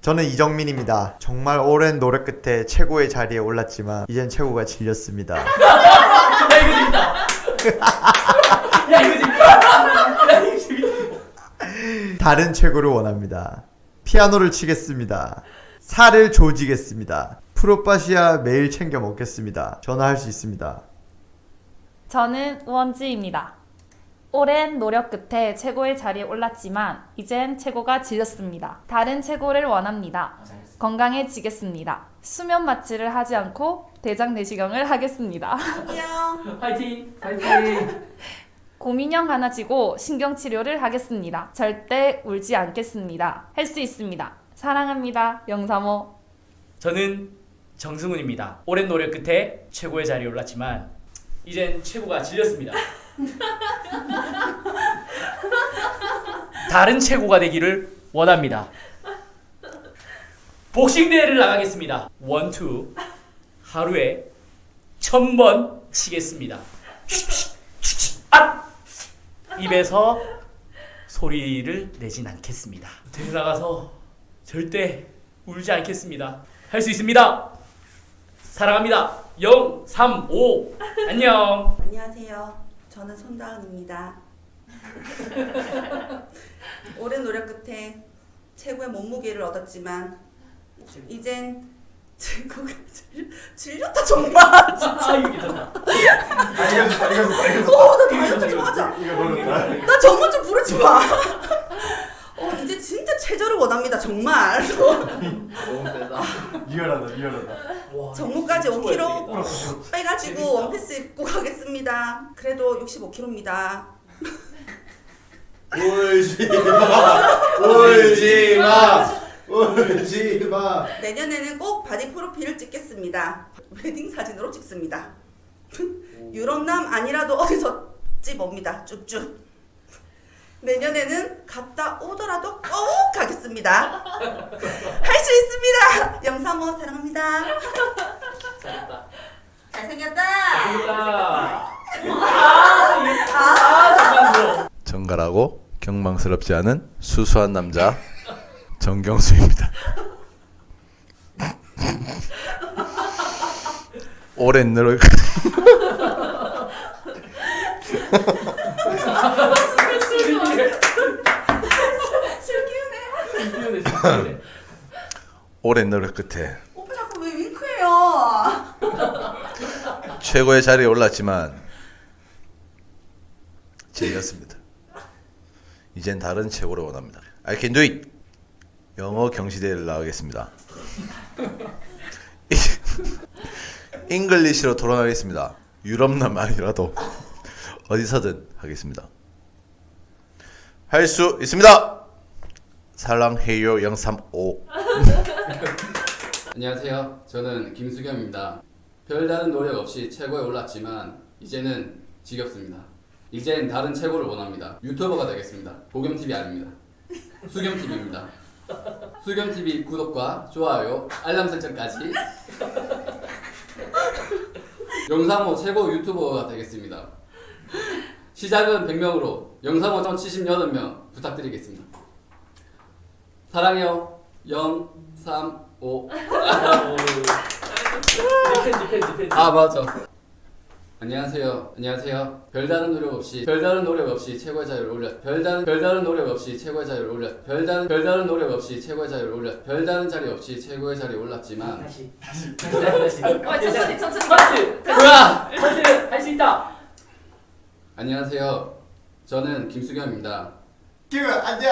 저는 이정민입니다. 정말 오랜 노력 끝에 최고의 자리에 올랐지만 이젠 최고가 질렸습니다. 야 이거 재밌다. 야 이거 재밌다. 야 이거 재밌다. 다른 최고를 원합니다. 피아노를 치겠습니다. 살을 조지겠습니다. 프로파시아 매일 챙겨 먹겠습니다. 전화할 수 있습니다. 저는 우원지입니다. 오랜 노력 끝에 최고의 자리에 올랐지만 이젠 최고가 질렸습니다. 다른 최고를 원합니다. 건강해지겠습니다. 수면 마취를 하지 않고 대장 내시경을 하겠습니다. 안녕. 파이팅. 파이팅. 고민형 하나 지고 신경 치료를 하겠습니다. 절대 울지 않겠습니다. 할 수 있습니다. 사랑합니다. 영삼호. 저는 정승훈입니다. 오랜 노력 끝에 최고의 자리에 올랐지만 이젠 최고가 질렸습니다. 다른 최고가 되기를 원합니다. 복싱 대회를 나가겠습니다. 원투 하루에 천 번 치겠습니다. 아! 입에서 소리를 내진 않겠습니다. 대회 나가서 절대 울지 않겠습니다. 할 수 있습니다. 사랑합니다. 0, 3, 5. 안녕. 안녕하세요. 저는 손다은입니다. 오랜 노력 끝에 최고의 몸무게를 얻었지만 이젠 질- 질렸다 정말. 아. 알겠어, 알겠어, 알겠어. 어, 나 다이어트 좀 하자. 이거 나 정말 좀 부르지 마. 체조를 원합니다. 정말. 리얼하다, 리얼하다. 와, 정모까지 이거 5kg 되겠다. 빼가지고 재밌다. 원피스 입고 가겠습니다. 그래도 65kg입니다. 울지 마, 울지 마, 울지 마. 내년에는 꼭 바디 프로필을 찍겠습니다. 웨딩 사진으로 찍습니다. 유럽남 아니라도 어디서 찝옵니다. 쭉쭉. 내년에는 갔다 오더라도 꼭 가겠습니다. 할 수 있습니다. 영삼호 사랑합니다. 잘했다. 잘생겼다. 잘했다. 아, 아. 정갈하고 경망스럽지 않은 수수한 남자 정경수입니다. 오랜 노력 오랜 노력 끝에 오빠 자꾸 왜 윙크해요? 최고의 자리에 올랐지만 질렸습니다. 이젠 다른 최고를 원합니다. I can do it. 영어 경시대회를 나가겠습니다. 잉글리시로 토론하겠습니다. 유럽남 아니라도 어디서든 하겠습니다. 할 수 있습니다. 사랑해요 035. 안녕하세요. 저는 김수겸입니다. 별다른 노력 없이 최고에 올랐지만 이제는 지겹습니다. 이젠 다른 최고를 원합니다. 유튜버가 되겠습니다. 보겸TV 아닙니다. 수겸TV입니다. 수겸TV 구독과 좋아요, 알람 설정까지 영상호 최고 유튜버가 되겠습니다. 시작은 100명으로 영상호 78명 부탁드리겠습니다. 사랑해요. 0, 3, 5. 디펜, 디펜, 디펜. 아 맞아. 안녕하세요. 안녕하세요. 별다른 노력 없이 별다른 노력 없이 최고의 자유를 올려 별다른 별다른 노력 없이 최고의 자유를 올려 별다른 별다른 노력 없이 최고의 자유를 올려 별다른 자리 없이 최고의 자리에 올랐지만 다시, 다시, 다시, 다시. 천천히, 천천히. 다시, 뭐야? 다시, 할수 있다. 안녕하세요. 저는 김수겸입니다. 기분 안녕.